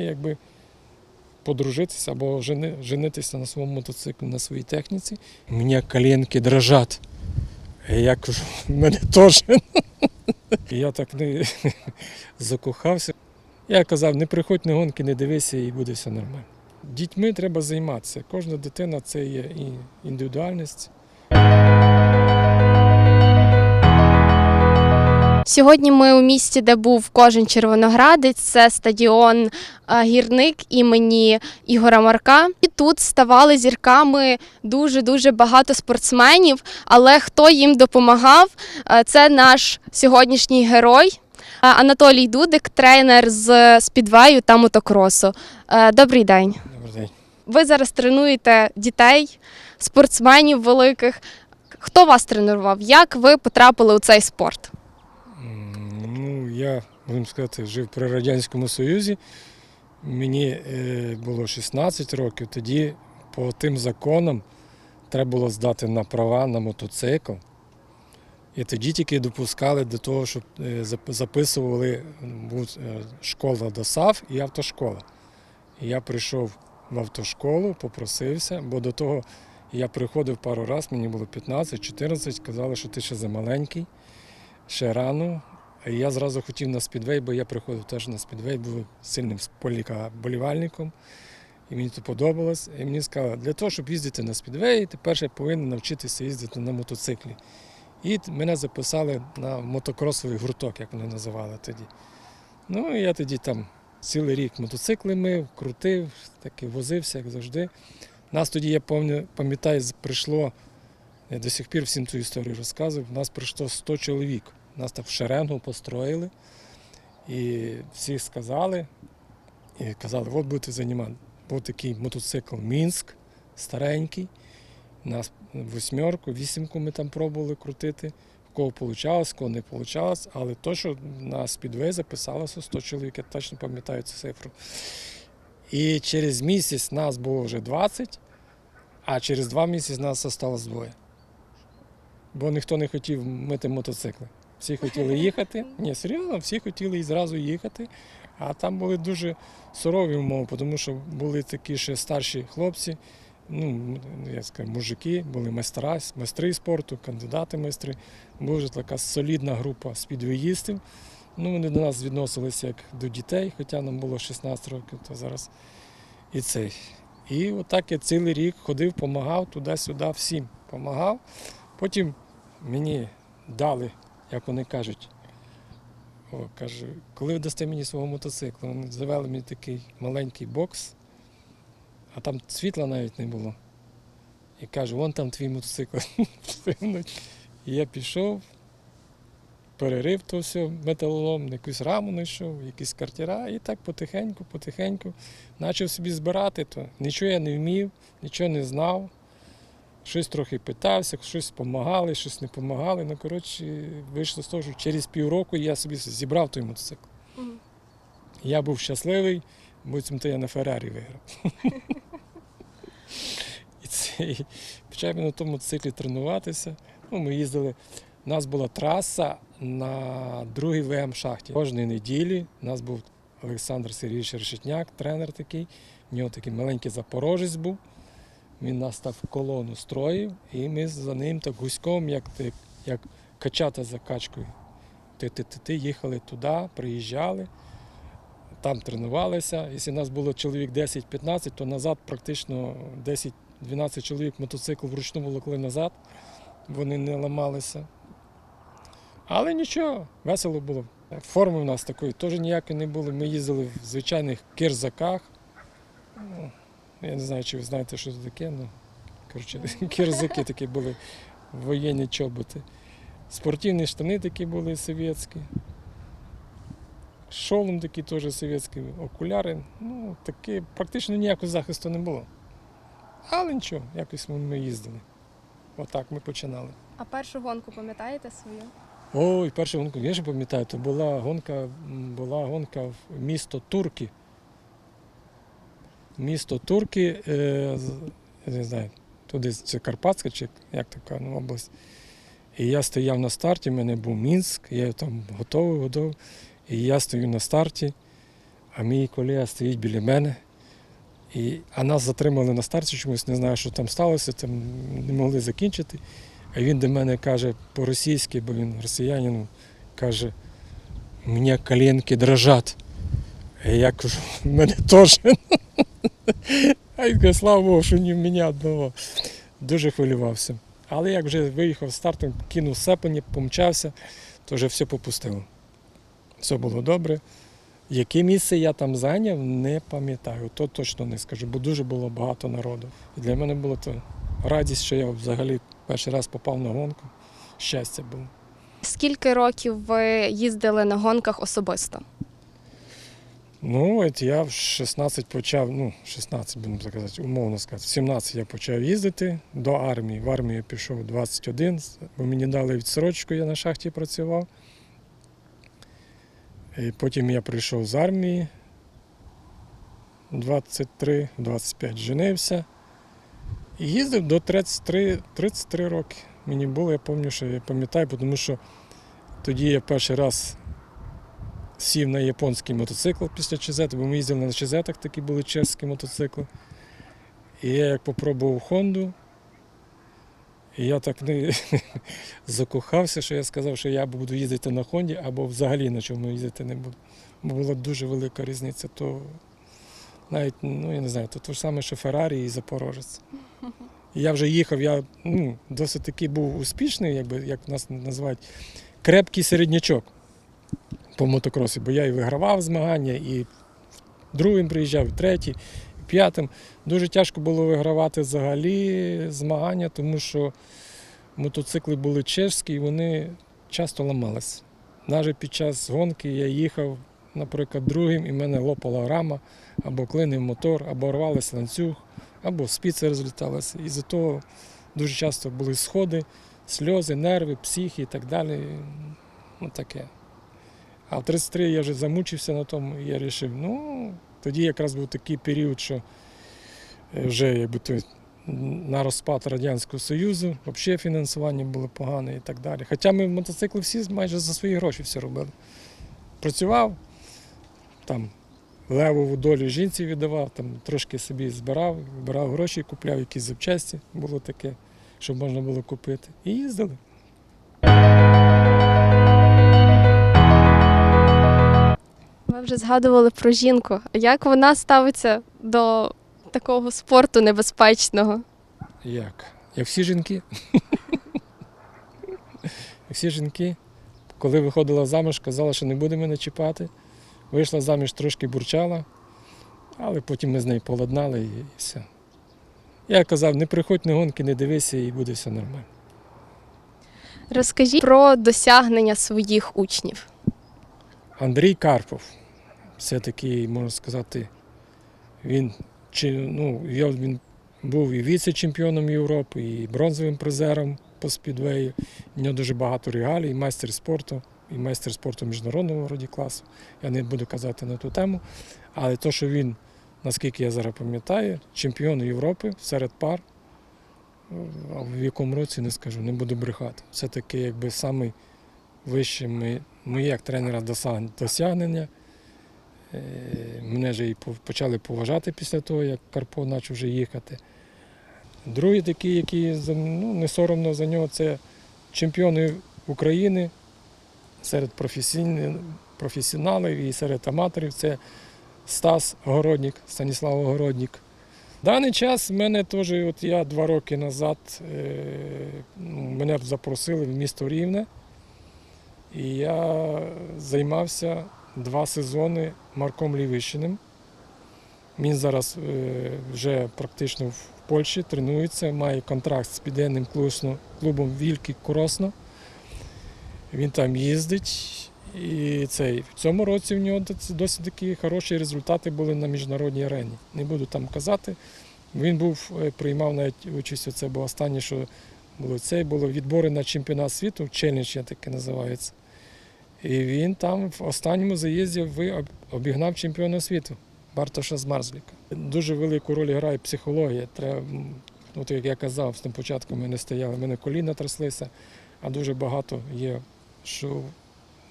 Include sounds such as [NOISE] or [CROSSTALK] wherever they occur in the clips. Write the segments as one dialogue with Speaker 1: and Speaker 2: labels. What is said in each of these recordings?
Speaker 1: має якби подружитися або жени, женитися на своєму мотоциклі, на своїй техніці. У мене коленки дрожать. Я кажу, в мене теж. Я так не [LAUGHS] закохався. Я казав, не приходь на гонки, не дивися, і буде все нормально. Дітьми треба займатися. Кожна дитина це є і індивідуальність.
Speaker 2: Сьогодні ми у місті, де був кожен червоноградець. Це стадіон е, гірник імені Ігора Марка. І тут ставали зірками дуже дуже багато спортсменів. Але хто їм допомагав? Е, Це наш сьогоднішній герой. е, Анатолій Дудик, тренер з спідвею та мотокросу. Добрий день.
Speaker 1: Добрий день.
Speaker 2: Ви зараз тренуєте дітей, спортсменів великих. Хто вас тренував? Як ви потрапили у цей спорт?
Speaker 1: Я, будемо сказати, жив при Радянському Союзі. Мені е, було 16 років. Тоді по тим законам треба було здати на права на мотоцикл. І тоді тільки допускали до того, щоб е, записували е, школа ДОСАВ і автошкола. І я прийшов в автошколу, попросився, бо до того я приходив пару разів, мені було 15-14, казали, що ти ще замаленький, ще рано. Я зразу хотів на спідвей, бо я приходив теж на спідвей, був сильним болівальником. І мені це подобалось. І мені сказали, для того, щоб їздити на спідвей, ти перше повинен навчитися їздити на мотоциклі. І мене записали на мотокросовий гурток, як вони називали тоді. Ну, і я тоді там цілий рік мотоцикли мив, крутив, таки возився, як завжди. Нас тоді, я пам'ятаю, прийшло, я до сих пір всім цю історію розказую, нас прийшло 100 чоловік. Нас так в шеренгу построїли. І всі сказали, і казали, от будете займати. Був такий мотоцикл Мінськ, старенький. Нас восьмерку, вісімку ми там пробували крутити. В кого вийшло, в кого не вийшло. Але то, що на спідвей записалося 100 чоловік, я точно пам'ятаю цю цифру. І через місяць нас було вже 20, а через два місяці нас залишилось двоє. Бо ніхто не хотів мити мотоцикли. Всі хотіли їхати. Ні, серйозно, всі хотіли і зразу їхати. А там були дуже сурові умови, тому що були такі ще старші хлопці, ну, я скажу, мужики, були майстра, майстри спорту, кандидати майстри. Була така солідна група спідвоїстів. Ну, вони до нас відносилися як до дітей, хоча нам було 16 років, то зараз і цей. І отак я цілий рік ходив, допомагав туди-сюди, всім допомагав. Потім мені дали, як вони кажуть, о, каже, коли ви дасте мені свого мотоцикла, вони завели мені такий маленький бокс, а там світла навіть не було. І каже, вон там твій мотоцикл. [LAUGHS] І я пішов, перерив то все металолом, якусь раму знайшов, якісь картера, і так потихеньку, потихеньку почав собі збирати, то нічого я не вмів, нічого не знав. Щось трохи питався, щось допомагали, щось не допомагали. Ну, коротше, вийшло з того, що через півроку я собі зібрав той мотоцикл.
Speaker 2: Мгм.
Speaker 1: Я був щасливий, буцімто я на Феррарі виграв. І цей, почав я на тому мотоциклі тренуватися. Ну, ми їздили. У нас була траса на другій ВМ шахті. Кожної неділі у нас був Олександр Сергійович Решетняк, тренер такий. У нього такий маленький запорожець був. Він нас так в колону строїв, і ми за ним так гуськом, як, ти, як качата за качкою. Ти-ти-ти їхали туди, приїжджали, там тренувалися. Якщо нас було чоловік 10-15, то назад практично 10-12 чоловік мотоцикл вручну волокли назад, вони не ламалися. Але нічого, весело було. Форми в нас такої теж ніякої не було. Ми їздили в звичайних кирзаках. Ну, Я не знаю, чи ви знаєте, що це таке. Ну, коротше, [LAUGHS] кирзаки такі були, воєнні чоботи. Спортивні штани такі були совєтські. Шолом такий теж совєтський, окуляри. Ну, таке, практично ніякого захисту не було. Але нічого, якось ми, ми їздили. Отак ми починали.
Speaker 2: А першу гонку пам'ятаєте свою?
Speaker 1: Ой, першу гонку, я ж пам'ятаю, то була гонка, була гонка в місто Турки. Місто Турки, е, не знаю, туди це Карпатська чи як така ну, область. І я стояв на старті, в мене був Мінськ, я там готовий, готовий. І я стою на старті, а мій колега стоїть біля мене. І, а нас затримали на старті чомусь, не знаю, що там сталося, там не могли закінчити. А він до мене каже по-російськи, бо він росіянин, каже, у мене коленки дрожать. Я кажу, в мене теж. А він каже, слава Богу, що ні в мене одного. Дуже хвилювався. Але як вже виїхав стартом, кинув сепані, помчався, то вже все попустило. Все було добре. Яке місце я там зайняв, не пам'ятаю. То точно не скажу, бо дуже було багато народу. І для мене було то радість, що я взагалі перший раз попав на гонку. Щастя було.
Speaker 2: Скільки років ви їздили на гонках особисто?
Speaker 1: Ну, от я в 16 почав, ну, 16, будемо так казати, умовно сказати, в 17 я почав їздити до армії. В армію пішов 21, бо мені дали відсрочку, я на шахті працював. І потім я прийшов з армії 23-25 женився. І їздив до 33, 33 роки. Мені було, я пам'ятаю, що я пам'ятаю, тому що тоді я перший раз сів на японський мотоцикл після ЧЗ, бо ми їздили на ЧЗ, такі були чеські мотоцикли. І я як попробував Хонду, і я так не [LAUGHS] закохався, що я сказав, що я буду їздити на Хонді або взагалі на чому їздити не буду. Бо була дуже велика різниця. То навіть, ну я не знаю, то те ж саме, що Феррарі і Запорожець. Я вже їхав, я ну, досить таки був успішний, якби, як нас називають, крепкий середнячок по мотокросі, бо я і вигравав змагання, і другим приїжджав, і третій, і п'ятим. Дуже тяжко було вигравати взагалі змагання, тому що мотоцикли були чешські і вони часто ламалися. Навіть під час гонки я їхав, наприклад, другим, і в мене лопала рама, або клинив мотор, або рвалися ланцюг, або спіци розліталися. І за того дуже часто були сходи, сльози, нерви, психи і так далі. Ну таке. А в 33 я вже замучився на тому, і я вирішив, ну, тоді якраз був такий період, що е, вже якби то на розпад Радянського Союзу, взагалі фінансування було погане і так далі. Хоча ми мотоцикли всі майже за свої гроші все робили. Працював, там левову долю жінці віддавав, там трошки собі збирав, збирав гроші, купляв якісь запчасті, було таке, щоб можна було купити. І їздили.
Speaker 2: Ви вже згадували про жінку. Як вона ставиться до такого спорту небезпечного?
Speaker 1: Як? Як всі жінки. Як всі жінки. Коли виходила заміж, казала, що не буде мене чіпати. Вийшла заміж, трошки бурчала, але потім ми з нею поладнали і все. Я казав, не приходь на гонки, не дивися, і буде все нормально.
Speaker 2: Розкажіть про досягнення своїх учнів.
Speaker 1: Андрій Карпов. Все-таки, можна сказати, він, чи, ну, він був і віце-чемпіоном Європи, і бронзовим призером по спідвею. У нього дуже багато регалій, і майстер спорту, і майстер спорту міжнародного вроді класу. Я не буду казати на ту тему. Але то, що він, наскільки я зараз пам'ятаю, чемпіон Європи серед пар, в якому році не скажу, не буду брехати. Все-таки якби самий ми, моє як тренера досягнення. Е, Мене вже і почали поважати після того, як Карпо почав вже їхати. Другий такий, який ну, не соромно за нього, це чемпіони України серед професіоналів і серед аматорів. Це Стас Огороднік, Станіслав Огороднік. В даний час в мене теж, от я два роки назад е, ну, мене запросили в місто Рівне. І я займався два сезони Марком Лівищиним. Він зараз е, вже практично в Польщі тренується, має контракт з піденним клубом, Вільки Коросно. Він там їздить. І цей, в цьому році в нього досить такі хороші результати були на міжнародній арені. Не буду там казати. Він був, е, приймав навіть участь, оце було останнє, що було це, було відбори на чемпіонат світу, челендж я таке називається. І він там в останньому заїзді обігнав чемпіона світу Бартоша Змарзліка. Дуже велику роль грає психологія. Треба, от як я казав, з тим початку ми не стояли, мене коліна тряслися, а дуже багато є, що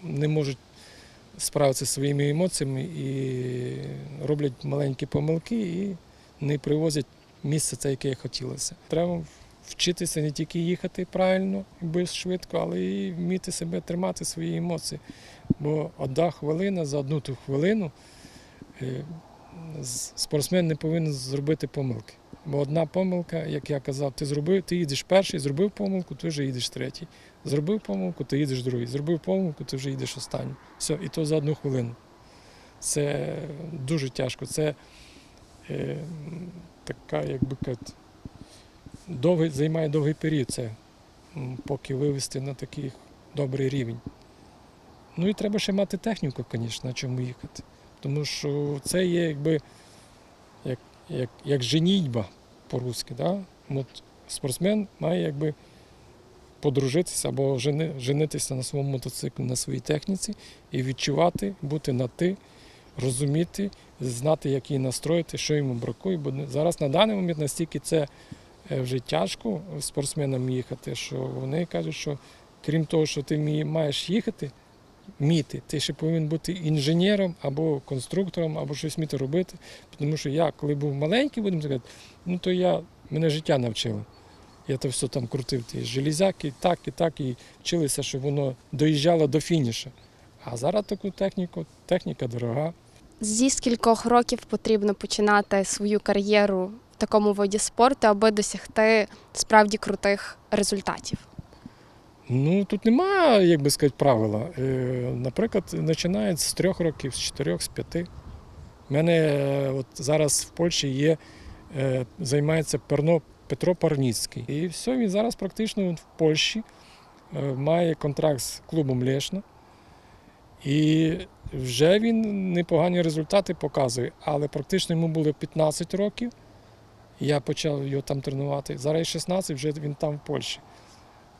Speaker 1: не можуть справитися зі своїми емоціями і роблять маленькі помилки і не привозять місце це, яке хотілося. Треба вчитися не тільки їхати правильно і швидко, але і вміти себе тримати свої емоції. Бо одна хвилина за одну ту хвилину е, спортсмен не повинен зробити помилки. Бо одна помилка, як я казав, ти зробив, ти їдеш перший, зробив помилку, ти вже їдеш третій. Зробив помилку, ти їдеш другий. Зробив помилку, ти вже їдеш останній. Все, і то за одну хвилину. Це дуже тяжко. Це е, така, як би казати, довгий, займає довгий період, це, поки вивести на такий добрий рівень. Ну і треба ще мати техніку, звісно, на чому їхати. Тому що це є якби як, як, як женітьба по-русски. Да? От спортсмен має якби подружитися або жени, женитися на своєму мотоциклі, на своїй техніці і відчувати, бути на ти, розуміти, знати, як її настроїти, що йому бракує. Бо зараз на даний момент настільки це вже тяжко спортсменам їхати, що вони кажуть, що крім того, що ти маєш їхати, вміти, ти ще повинен бути інженером або конструктором, або щось вміти робити. Тому що я, коли був маленький, будемо сказати, ну то я мене життя навчило. Я то все там крутив, ті железяки, так і так, і вчилися, щоб воно доїжджало до фінішу. А зараз таку техніку, техніка дорога.
Speaker 2: Зі скількох років потрібно починати свою кар'єру такому виді спорту, аби досягти справді крутих результатів?
Speaker 1: Ну тут немає, як би сказати, правила. Е, наприклад, починають з трьох років, з чотирьох, з п'яти. У мене е, от зараз в Польщі є, е, займається Перно, Петро Парніцький. І все, він зараз практично в Польщі має контракт з клубом Лешна. І вже він непогані результати показує, але практично йому було 15 років. Я почав його там тренувати. Зараз 16, вже він там в Польщі.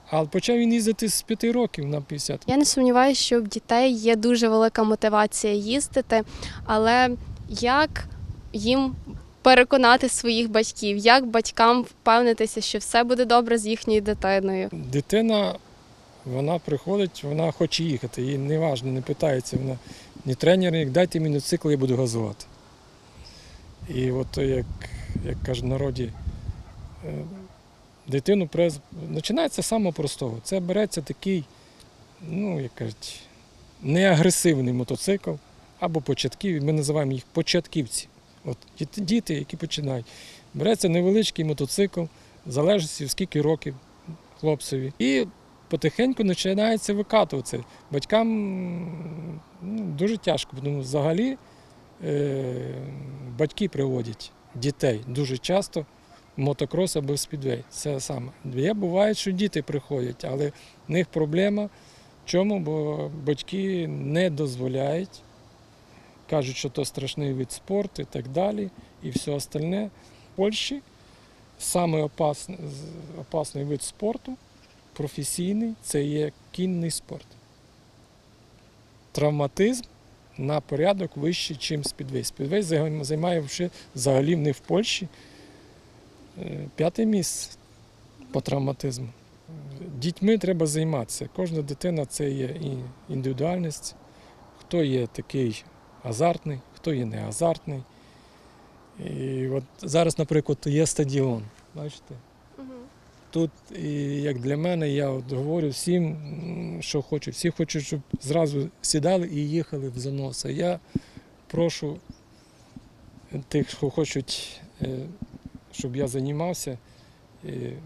Speaker 1: Але почав він їздити з 5 років на 50.
Speaker 2: Я не сумніваюся, що в дітей є дуже велика мотивація їздити, але як їм переконати своїх батьків, як батькам впевнитися, що все буде добре з їхньою дитиною?
Speaker 1: Дитина, вона приходить, вона хоче їхати. Їй не важливо, не питається. Вона ні тренер, як дайте мені цикл, я буду газувати. І от як, як кажуть в народі, е, дитину през... починається самого простого. Це береться такий, ну, як кажуть, неагресивний мотоцикл або початків. Ми називаємо їх початківці. От діти- які починають. Береться невеличкий мотоцикл, залежності скільки років хлопцеві. І потихеньку починається викатуватися. Батькам ну, дуже тяжко, тому взагалі е, батьки приводять дітей дуже часто мотокрос або спідвей. Це саме. Є буває, що діти приходять, але в них проблема чому? Бо батьки не дозволяють, кажуть, що то страшний вид спорту і так далі, і все остальне. В Польщі саме опасний, опасний вид спорту, професійний, це є кінний спорт. Травматизм на порядок вищий, ніж спідвей. Спідвей займає взагалі них в Польщі е, п'яте місце по травматизму. Дітьми треба займатися. Кожна дитина це є і індивідуальність, хто є такий азартний, хто є не азартний. І от зараз, наприклад, є стадіон. Бачите? Тут, і як для мене, я от говорю всім, що хочу. Всі хочуть, щоб зразу сідали і їхали в занос. А я прошу тих, хто хочуть, е, щоб я займався,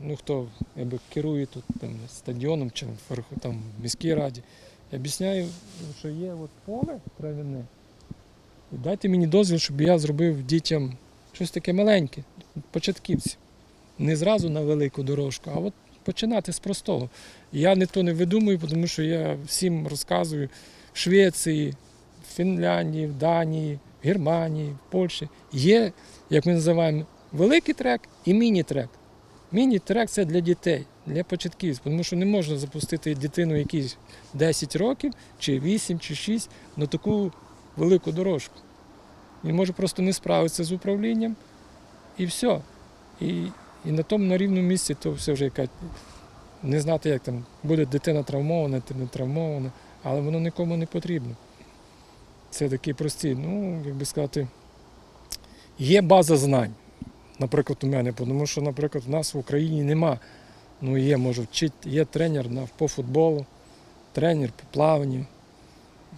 Speaker 1: ну хто якби, керує тут там, стадіоном чи там, в міській раді, я об'ясняю, що є от поле травяне. Дайте мені дозвіл, щоб я зробив дітям щось таке маленьке, початківці не зразу на велику дорожку, а от починати з простого. Я не то не видумую, тому що я всім розказую в Швеції, в Фінляндії, в Данії, в Германії, в Польщі є, як ми називаємо, великий трек і міні-трек. Міні-трек це для дітей, для початківців, тому що не можна запустити дитину якісь 10 років, чи 8, чи 6 на таку велику дорожку. Він може просто не справитися з управлінням і все. І, і на тому на рівному місці то все вже яка не знати, як там буде дитина травмована, чи не травмована, але воно нікому не потрібно. це такі прості. Ну, як би сказати, є база знань. Наприклад, у мене, тому що, наприклад, у нас в Україні нема. Ну, є, може, вчити, є тренер по футболу, тренер по плаванню,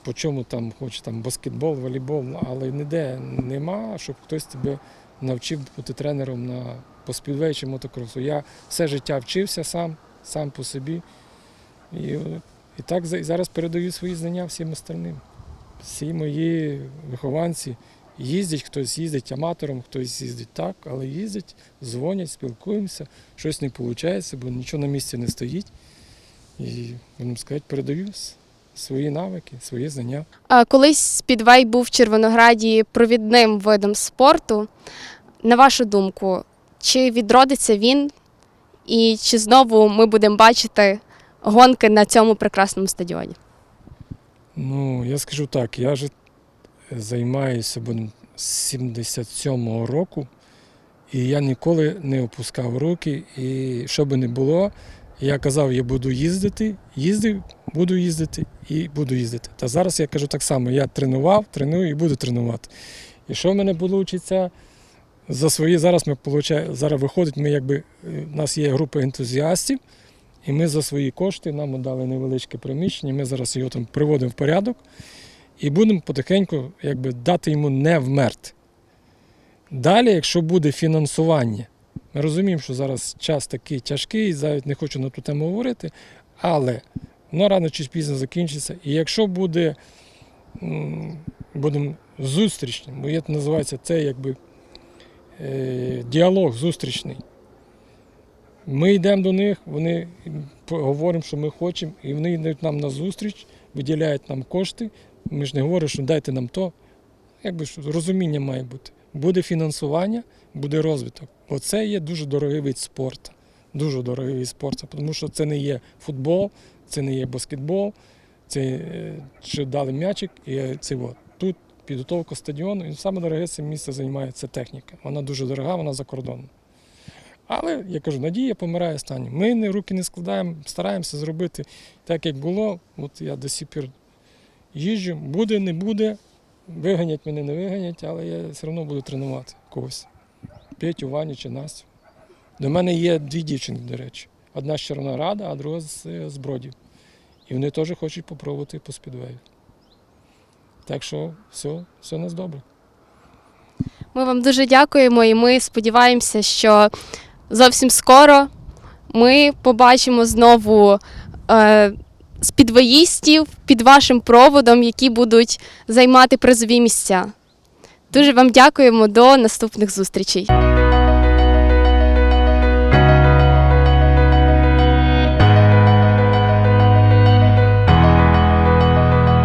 Speaker 1: по чому там хоче там баскетбол, волейбол, але ніде нема, щоб хтось тебе навчив бути тренером на по спідвей чи мотокросу. Я все життя вчився сам, сам по собі. І, і так і зараз передаю свої знання всім остальним. Всі мої вихованці їздять, хтось їздить аматором, хтось їздить так, але їздять, дзвонять, спілкуємося, щось не виходить, бо нічого на місці не стоїть. І, будемо сказати, передаю свої навики, свої знання.
Speaker 2: А Колись спідвей був в Червонограді провідним видом спорту. На вашу думку, чи відродиться він, і чи знову ми будемо бачити гонки на цьому прекрасному стадіоні?
Speaker 1: Ну, я скажу так, я вже займаюся з 77-го року, і я ніколи не опускав руки. І що би не було, я казав, я буду їздити, їздив, буду їздити і буду їздити. Та зараз я кажу так само, я тренував, треную і буду тренувати. І що в мене вийде за свої, зараз ми получаємо, зараз виходить, ми якби, е, у нас є група ентузіастів, і ми за свої кошти нам дали невеличке приміщення, ми зараз його там приводимо в порядок і будемо потихеньку якби, дати йому не вмерти. Далі, якщо буде фінансування, ми розуміємо, що зараз час такий тяжкий, навіть не хочу на ту тему говорити, але воно рано чи пізно закінчиться. І якщо буде будемо зустрічні, бо є називається це якби е, діалог зустрічний. Ми йдемо до них, вони говоримо, що ми хочемо, і вони йдуть нам на зустріч, виділяють нам кошти. Ми ж не говоримо, що дайте нам то. Якби ж розуміння має бути. Буде фінансування, буде розвиток. Бо це є дуже дорогий вид спорту. Дуже дорогий вид спорту, тому що це не є футбол, це не є баскетбол, це е, що дали м'ячик, і е, це от. Тут підготовка стадіону. І саме дороге це місце займає це техніка. Вона дуже дорога, вона за кордоном. Але я кажу, надія помирає останнім. Ми не руки не складаємо, стараємося зробити так, як було. От я до сих пір їжджу, буде, не буде. Виганять мене, не виганять, але я все одно буду тренувати когось. Петю, Ваню чи Настю. До мене є дві дівчинки, до речі. Одна з Червонограда, а друга з, Бродів. І вони теж хочуть попробувати по спідвею. Так що все, все у нас добре.
Speaker 2: Ми вам дуже дякуємо, і ми сподіваємося, що зовсім скоро ми побачимо знову е, спідвоїстів під вашим проводом, які будуть займати призові місця. Дуже вам дякуємо до наступних зустрічей.